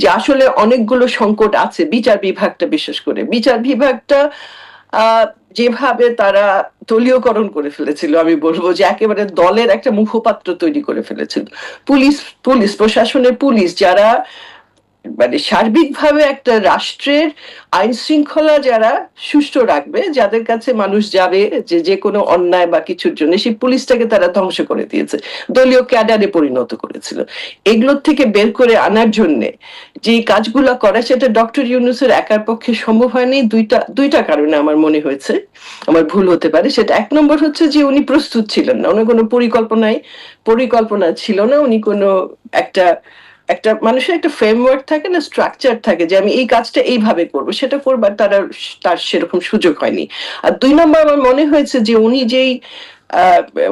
যে আসলে অনেকগুলো সংকট আছে বিচার বিভাগটা বিশেষ করে। বিচার বিভাগটা যেভাবে তারা দলীয়করণ করে ফেলেছিল, আমি বলব যে একেবারে দলের একটা মুখপাত্র তৈরি করে ফেলেছিল। পুলিশ পুলিশ প্রশাসনের পুলিশ যারা মানে সার্বিকভাবে একটা রাষ্ট্রের আইন শৃঙ্খলা যারা সুষ্ঠু রাখবে, যাদের কাছে মানুষ যাবে যে যে কোনো অন্যায় বা কিছুর জন্য, সেই পুলিশটাকে তারা ধ্বংস করে দিয়েছে। দলীয় ক্যাডারে পরিণত করেছিল। এগুলোর থেকে বের করে আনার জন্য যে কাজগুলো করা, সেটা ডক্টর ইউনুসের একার পক্ষে সম্ভব হয়নি। দুইটা দুইটা কারণে আমার মনে হয়েছে, আমার ভুল হতে পারে। সেটা এক নম্বর হচ্ছে যে উনি প্রস্তুত ছিলেন না উনি কোনো পরিকল্পনায় পরিকল্পনা ছিল না। উনি কোনো একটা একটা মানুষের একটা ফ্রেমওয়ার্ক থাকে না স্ট্রাকচার থাকে যে আমি এই কাজটা এইভাবে করব, সেটা করবার তারা তার সেরকম সুযোগ হয়নি। আর দুই নম্বর আমার মনে হয়েছে যে উনি যেই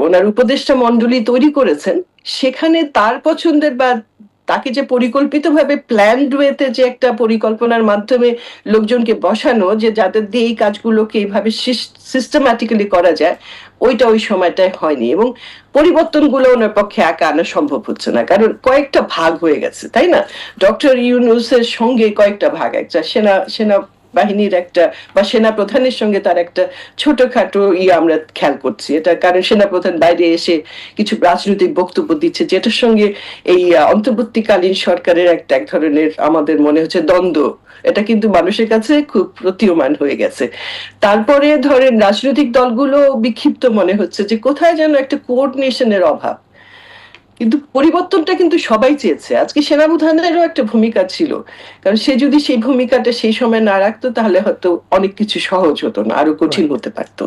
ওনার উপদেষ্টা মন্ডলী তৈরি করেছেন, সেখানে তার পছন্দের বা তাকে যে পরিকল্পিতভাবে প্ল্যান্ড ওয়েতে যে একটা পরিকল্পনার মাধ্যমে লোকজনকে বসানো, যে যাদের দিয়ে এই কাজগুলোকে এইভাবে সিস্টেম্যাটিক্যালি করা যায়, ওইটা ওই সময়টায় হয়নি এবং পরিবর্তনগুলো ওনার পক্ষে একা আনা সম্ভব হচ্ছে না। কারণ কয়েকটা ভাগ হয়ে গেছে, তাই না? ডক্টর ইউনুসের সঙ্গে কয়েকটা ভাগ, একটা সেনা সেনা বাহিনীর একটা বা সেনা প্রধানের সঙ্গে তার একটা ছোটখাটো ইয়ে আমরা খেয়াল করছি। এটা কারণ সেনা প্রধান বাইরে এসে কিছু রাজনৈতিক বক্তব্য দিচ্ছে, যেটার সঙ্গে এই অন্তর্বর্তীকালীন সরকারের একটা এক ধরনের আমাদের মনে হচ্ছে দ্বন্দ্ব। এটা কিন্তু মানুষের কাছে খুব প্রতীয়মান হয়ে গেছে। তারপরে ধরেন রাজনৈতিক দলগুলো বিক্ষিপ্ত মনে হচ্ছে যে কোথায় যেন একটা কোঅর্ডিনেশনের অভাব। কিন্তু পরিবর্তনটা কিন্তু সবাই চেয়েছে। আজকে সেনাপ্রধানেরও একটা ভূমিকা ছিল। কারণ সে যদি সেই ভূমিকাটা সেই সময় না রাখতো তাহলে হয়তো অনেক কিছু সহজ হতো না আরও কঠিন হতে পারতো।